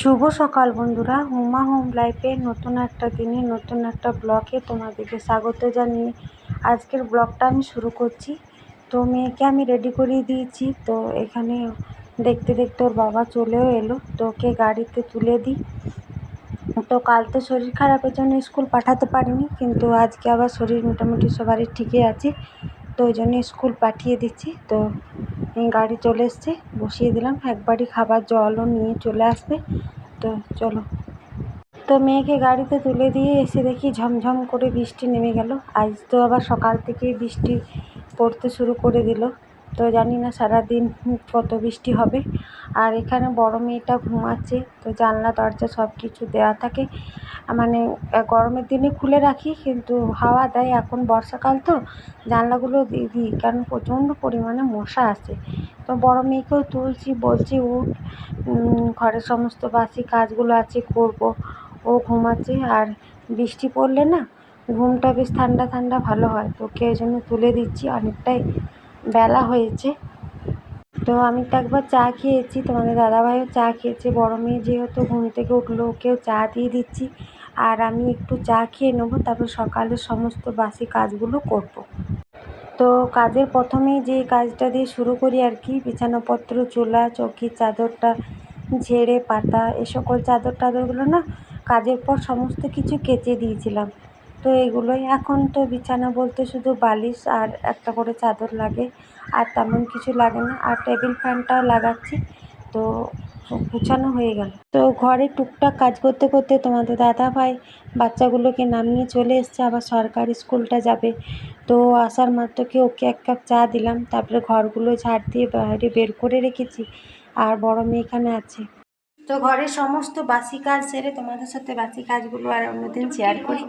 শুভ সকাল বন্ধুরা। হুমা হোম লাইফের নতুন একটা দিনে, নতুন একটা ব্লগে তোমাদেরকে স্বাগত জানিয়ে আজকের ব্লগটা আমি শুরু করছি। তো মেয়েকে আমি রেডি করিয়ে দিয়েছি। তো এখানে দেখতে দেখতে ওর বাবা চলেও এলো। তো ওকে গাড়িতে তুলে দিই। তো কাল তো শরীর খারাপের জন্য স্কুল পাঠাতে পারিনি, কিন্তু আজকে আবার শরীর মোটামুটি সবারই ঠিকই আছে। তো ওই জন্য স্কুল পাঠিয়ে দিচ্ছি। তো গাড়ি চলে এসছে, বসিয়ে দিলাম। একবারই খাবার জলও নিয়ে চলে আসবে। তো চলো। তো মেয়েকে গাড়িতে তুলে দিয়ে এসে দেখি ঝমঝম করে বৃষ্টি নেমে গেল। আজ তো আবার সকাল থেকেই বৃষ্টি পড়তে শুরু করে দিল। তো জানি না সারাদিন কত বৃষ্টি হবে। আর এখানে বড় মেয়েটা ঘুমাচ্ছে, তো জানলা, দরজা সব কিছু দেওয়া থাকে। মানে গরমের দিনে খুলে রাখি, কিন্তু হাওয়া দেয়। এখন বর্ষাকাল তো, জানলাগুলো দিয়ে দিই, কারণ প্রচণ্ড পরিমাণে মশা আসে তো বড় মেয়েকেও তুলছি, বলছি, উঠ ঘরের সমস্ত বাসি কাজগুলো আছে করব। ও ঘুমাচ্ছে, আর বৃষ্টি পড়লে না, ঘুমটা বেশ ঠান্ডা ঠান্ডা ভালো হয়। তোকে ওই জন্য তুলে দিচ্ছি অনেকটাই। বেলা হয়েছে। তো আমি তো একবার চা খেয়েছি, তোমাদের দাদাভাইও চা খেয়েছে। বড় মেয়ে যেহেতু ঘুম থেকে উঠল, ওকেও চা দিয়ে দিচ্ছি। আর আমি একটু চা খেয়ে নেব, তারপর সকালের সমস্ত বাসি কাজগুলো করব। তো কাজের প্রথমেই যে কাজটা দিয়ে শুরু করি আর কি, বিছানাপত্র, চুলা চৌকির চাদরটা ঝেড়ে, পাতা, এ সকল চাদর টাদরগুলো না, কাজের পর সমস্ত কিছু কেচে দিয়েছিলাম। তো এগুলোই। এখন তো বিছানা বলতে শুধু বালিশ আর একটা করে চাদর লাগে, আর তেমন কিছু লাগে না। আর টেবিল ফ্যানটাও লাগাচ্ছি, তো গুছানো হয়ে গেল। তো ঘরে টুকটাক কাজ করতে করতে তোমাদের দাদা ভাই বাচ্চাগুলোকে নামিয়ে চলে এসছে, আবার সরকারি স্কুলটা যাবে। তো আসার মাত্রকে ওকে এক কাপ চা দিলাম, তারপরে ঘরগুলো ঝাড় দিয়ে বাইরে বের করে রেখেছি, আর বড় মেয়ে এখানে আছে। তো ঘরের সমস্ত বাসি কাজ সেরে তোমাদের সাথে বাসি কাজগুলো আর অন্যদিন শেয়ার করি।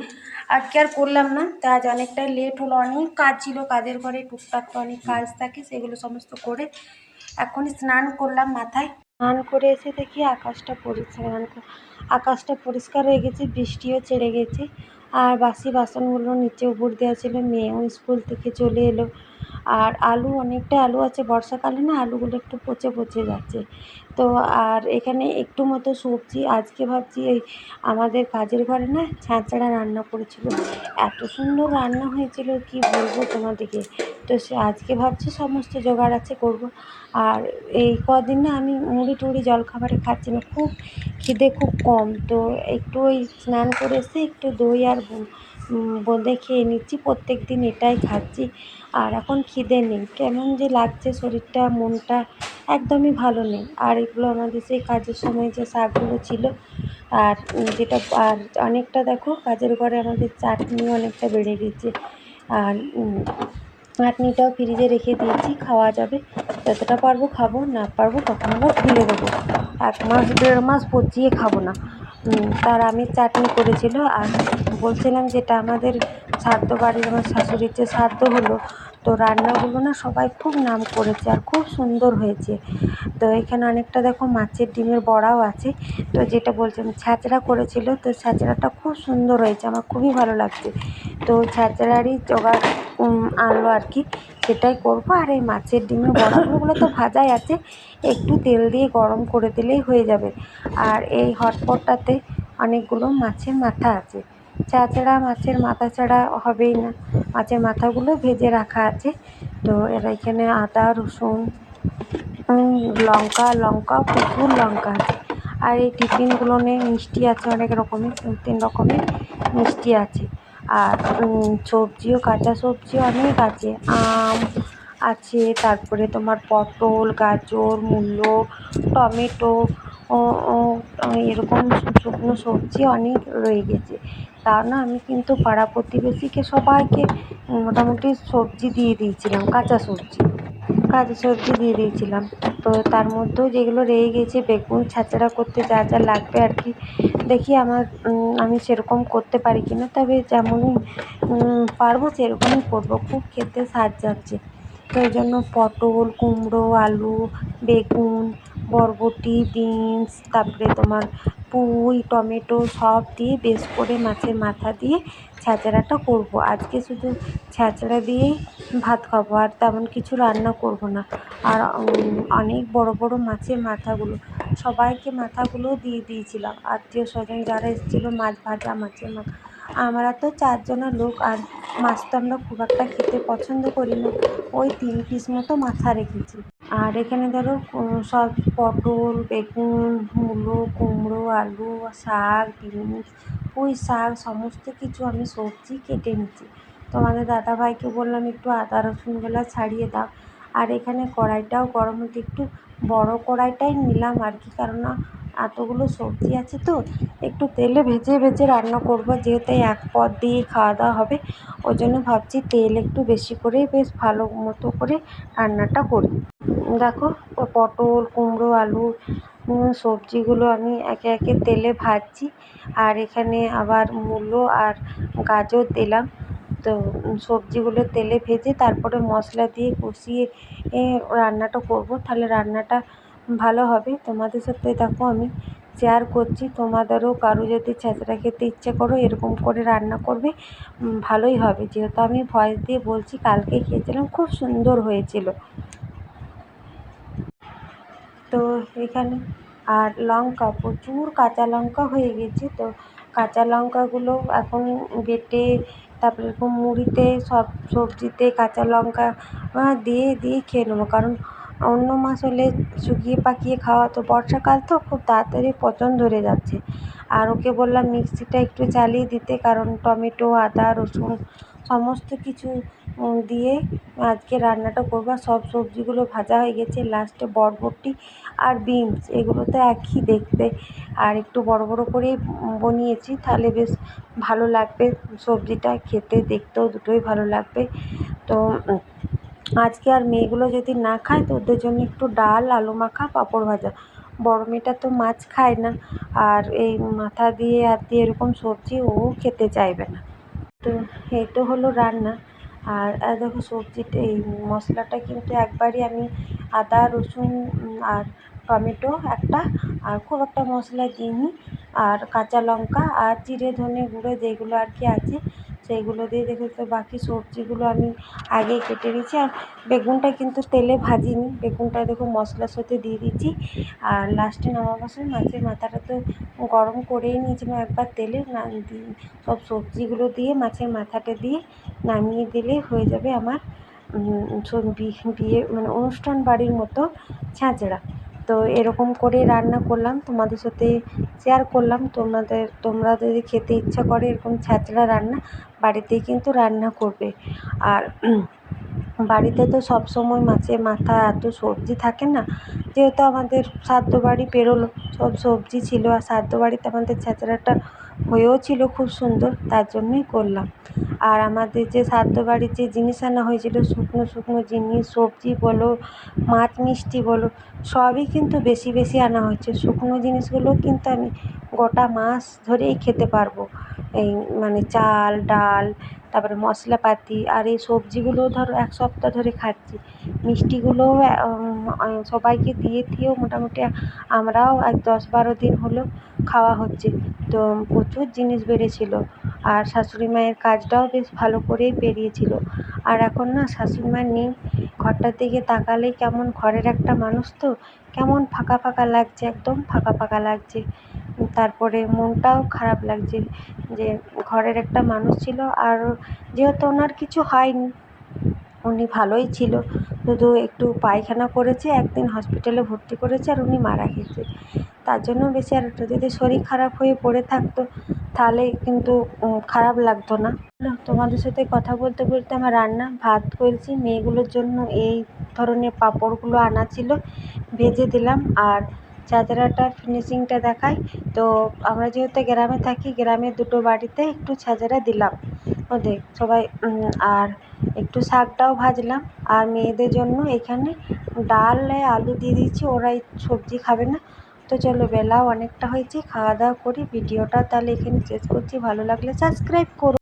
আজকে আর করলাম না, তা আজ অনেকটাই লেট হলো, অনেক কাজ ছিল, কাজের ঘরে টুকটাক তো অনেক কাজ থাকে, সেগুলো সমস্ত করে এখনই স্নান করলাম মাথায়। স্নান করে এসে দেখি আকাশটা পরিষ্কার আকাশটা পরিষ্কার হয়ে গেছে, বৃষ্টিও ছেড়ে গেছে। আর বাসি বাসনগুলো নিচে উপর দেওয়া ছিল, মেয়েও স্কুল থেকে চলে এলো। আর আলু অনেকটা আলু আছে, বর্ষাকালে না আলুগুলো একটু পচে পচে যাচ্ছে। তো আর এখানে একটু মতো সবজি, আজকে ভাবছি এই আমাদের কাজের ঘরে না ছাঁচড়া রান্না করেছিল। এত সুন্দর রান্না হয়েছিল, কি বলব তোমাদেরকে? তো সে আজকে ভাবছি সমস্ত জোগাড় আছে করব। আর এই কদিন না আমি মুড়ি টুড়ি জলখাবারে খাচ্ছি না, খুব খিদে খুব কম। তো একটু ওই স্নান করে এসে একটু দই আর বোঁদে খেয়ে নিচ্ছি প্রত্যেক দিন এটাই খাচ্ছি। আর এখন খিদে নেই, কেমন যে লাগছে শরীরটা, মনটা একদমই ভালো নেই। আর এগুলো আমাদের সেই কাজের সময় যে শাকগুলো ছিল, আর যেটা, আর অনেকটা দেখো, কাজের ঘরে আমাদের চাটনি অনেকটা বেড়ে গেছে। আর চাটনিটাও ফ্রিজে রেখে দিয়েছি, খাওয়া যাবে। যতটা পারব খাব, না পারব তখন আবার ফেলে দেবো এক মাস, দেড় মাস পচিয়ে খাব না। তার আমের চাটনি করেছিল আর বলছিলাম যেটা আমাদের শ্রাদ্ধ বাড়ির আমার শাশুড়ির যে শ্রাদ্ধ হলো তো রান্নাগুলো না সবাই খুব নাম করেছে আর খুব সুন্দর হয়েছে। তো এখানে অনেকটা দেখো মাছের ডিমের বড়াও আছে। তো যেটা বলছিলাম ছ্যাঁচড়া করেছিল, তো ছ্যাঁচড়াটা খুব সুন্দর হয়েছে, আমার খুবই ভালো লাগছে। তো ছ্যাঁচড়ারই জোগাড় আনলো আর কি, সেটাই করব। আর এই মাছের ডিমের বড়াগুলো তো ভাজাই আছে, একটু তেল দিয়ে গরম করে দিলেই হয়ে যাবে। আর এই হটপটটাতে অনেকগুলো মাছের মাথা আছে। ছাড়া মাছের মাথা ছাড়া হবেই না। মাছের মাথাগুলো ভেজে রাখা আছে। তো এরা এখানে আদা, রসুন লঙ্কা লঙ্কা প্রচুর লঙ্কা আছে। আর এই টিফিনগুলো নিয়ে মিষ্টি আছে, অনেক রকমের তিন রকমের মিষ্টি আছে। আর সবজিও, কাঁচা সবজি অনেক আছে। আম আছে, তারপরে তোমার পটল, গাজর, মূলো, টমেটো এরকম শুকনো সবজি অনেক রয়ে গেছে। তা না, আমি কিন্তু পাড়া প্রতিবেশীকে, সবাইকে মোটামুটি সবজি দিয়ে দিয়েছিলাম, কাঁচা সবজি। কাঁচা সবজি দিয়ে দিয়েছিলাম। তো তার মধ্যেও যেগুলো রয়ে গেছে, বেগুন ছাঁচড়া করতে যা যা লাগবে আর কি, দেখি আমার আমি সেরকম করতে পারি কি না। তবে যেমনই পারব সেরকমই করব, খুব খেতে স্বাদ যাচ্ছে। তো ওই জন্য পটল, কুমড়ো, আলু, বেগুন বরবটি, বিনস, তারপরে তোমার পুঁই, টমেটো সব দিয়ে বেশ করে মাছের মাথা দিয়ে ছ্যাঁচড়াটা করব। আজকে শুধু ছ্যাঁচড়া দিয়েই ভাত খাব, আর তেমন কিছু রান্না করব না। আর অনেক বড় বড় মাছের মাথাগুলো, সবাইকে মাথাগুলো দিয়ে দিয়েছিলাম। আত্মীয় স্বজন যারা এসেছিল মাছ ভাজা, মাছের মাথা। আমরা তো চারজনের লোক, আর মাছ তো আমরা খুব একটা খেতে পছন্দ করি না। ওই তিন পিস মতো মাথা রেখেছি। আর এখানে ধরো সব পটল, বেগুন, মূলো, কুমড়ো, আলু, শাক বিনস পুঁই শাক, সমস্ত কিছু আমি সবজি কেটে নিচ্ছি। তোমাদের দাদাভাইকে বললাম, একটু আদা রসুনগুলো ছাড়িয়ে দাও। আর এখানে কড়াইটাও গরম হতে একটু বড় কড়াইটাই নিলাম আর কি, কেননা এতগুলো সবজি আছে তো, একটু তেলে ভেজে ভেজে রান্না করব। যেহেতু এক পদ দিয়ে খাওয়া দাওয়া হবে, ওই জন্য ভাবছি তেল একটু বেশি করেই বেশ ভালো মতো করে রান্নাটা করি। দেখো, পটল, কুমড়ো, আলু সবজিগুলো আমি একে একে তেলে ভাজছি। আর এখানে আবার মূলো আর গাজর দিলাম। তো সবজিগুলো তেলে ভেজে তারপরে মশলা দিয়ে কষিয়ে রান্নাটা করব। তাহলে রান্নাটা ভালো হবে। তোমাদের সাথে দেখো আমি শেয়ার করছি। তোমাদেরও কারও যদি ছ্যাঁচড়া খেতে ইচ্ছে করো এরকম করে রান্না করবে ভালোই হবে। যেহেতু আমি ভয়েস দিয়ে বলছি, কালকে খেয়েছিলাম, খুব সুন্দর হয়েছিল। তো এখানে আর লঙ্কা, প্রচুর কাঁচা লঙ্কা হয়ে গেছে। তো কাঁচা লঙ্কাগুলো এখন বেটে, তারপরে এরকম মুড়িতে সব সবজিতে কাঁচা লঙ্কা দিয়ে দিয়ে খেয়ে নেব। কারণ অন্য মাস হলে শুকিয়ে পাকিয়ে খাওয়া তো বর্ষাকাল তো, খুব তাড়াতাড়ি পচন ধরে যাচ্ছে। আর ওকে বললাম, মিক্সিটা একটু চালিয়ে দিতে, কারণ টমেটো, আদা, রসুন সমস্ত কিছু দিয়ে আজকে রান্নাটা করব। সব সবজিগুলো ভাজা হয়ে গেছে লাস্টে বরবটি আর বিনস এগুলো তো একই দেখতে। আর একটু বড় বড় করে বনিয়েছি, তাহলে বেশ ভালো লাগবে সবজিটা খেতে, দেখতেও দুটোই ভালো লাগবে। তো আজকে আর মেয়েগুলো যদি না খায়, তো ওদের জন্য একটু ডাল, আলু মাখা, পাঁপড় ভাজা। বড় মেয়েটা তো মাছ খায় না। আর এই মাথা দিয়ে, হাত দিয়ে এরকম সবজি ও খেতে চাইবে না। তো এই তো হলো রান্না। আর দেখো সবজিটা এই মশলাটা কিন্তু একবারই আমি আদা, রসুন আর টমেটো একটা, আর খুব একটা মশলা দিইনি। আর কাঁচা লঙ্কা আর জিরে, ধনে গুঁড়ো যেগুলো আর কি আছে সেইগুলো দিয়ে দেখো তো, বাকি সবজিগুলো আমি আগেই কেটে নিয়েছি। আর বেগুনটা কিন্তু তেলে ভাজিনি। বেগুনটা দেখো মশলার সাথে দিয়ে দিচ্ছি। আর লাস্টে নামাবার সময় মাছের মাথাটা তো গরম করেই নিয়েছিলাম একবার তেলে না সব সবজিগুলো দিয়ে মাছের মাথাটা দিয়ে নামিয়ে দিলে হয়ে যাবে আমার বিয়ে মানে অনুষ্ঠান বাড়ির মতো ছ্যাঁচড়া তো এরকম করে রান্না করলাম। তোমাদের সাথে শেয়ার করলাম। তোমাদের, তোমরা যদি খেতে ইচ্ছা করে এরকম ছ্যাঁচড়া রান্না, বাড়িতেই কিন্তু রান্না করবে। আর বাড়িতে তো সব সময় মাছের মাথা এত সবজি থাকে না, যেহেতু আমাদের শ্রাদ্ধ বাড়ি পেরোলো, সব সবজি ছিল। আর শ্রাদ্ধ বাড়িতে আমাদের ছ্যাঁচড়াটা হয়েও ছিল খুব সুন্দর, তার জন্যই করলাম। আর আমাদের যে শ্রাদ্ধ বাড়ির যে জিনিস আনা হয়েছিল, শুকনো শুকনো জিনিস, সবজি বলো, মাছ মিষ্টি বলো, সবই কিন্তু বেশি বেশি আনা হয়েছে শুকনো জিনিসগুলো কিন্তু আমি গোটা মাস ধরেই খেতে পারব। এই মানে চাল, ডাল, তারপরে মশলাপাতি আর এই সবজিগুলোও ধরো এক সপ্তাহ ধরে খাচ্ছি। মিষ্টিগুলোও সবাইকে দিয়ে দিয়েও মোটামুটি আমরাও এক দশ বারো দিন হলো খাওয়া হচ্ছে। তো প্রচুর জিনিস বেড়েছিল। আর শাশুড়ি মায়ের কাজটাও বেশ ভালো করেই বেরিয়েছিল আর এখন না শাশুড়ি মা নেই, ঘরটার দিকে তাকালেই কেমন ঘরের একটা মানুষ তো, কেমন ফাঁকা ফাঁকা লাগছে, একদম ফাঁকা ফাঁকা লাগছে। তারপরে মনটাও খারাপ লাগছে যে ঘরের একটা মানুষ ছিল আর যেহেতু ওনার কিছু হয়নি, উনি ভালোই ছিল। শুধু একটু পায়খানা করেছে, একদিন হসপিটালে ভর্তি করেছে আর উনি মারা গেছে। তার জন্য বেচারাটা যদি শরীর খারাপ হয়ে পড়ে থাকতো, তাহলে কিন্তু খারাপ লাগতো না। তোমাদের সাথে কথা বলতে বলতে আমার রান্না, ভাত করেছি, মেয়েগুলোর জন্য এই ধরনের পাঁপড়গুলো আনা ছিল, ভেজে দিলাম। আর ছাজরাটার ফিনিশিংটা দেখাই। তো আমরা যেহেতু গ্রামে থাকি, গ্রামের দুটো বাড়িতে একটু ছাজরা দিলাম। ওদের সবাই আর একটু শাকটাও ভাজলাম। আর মেয়েদের জন্য এখানে ডাল, আলু দিয়ে দিয়েছি। ওরা সবজি খাবে না। তো চলো, বেলাও অনেকটা হয়েছে। খাওয়া দাওয়া করি, ভিডিওটা তাহলে এখানে শেষ করছি। ভালো লাগলে সাবস্ক্রাইব করো।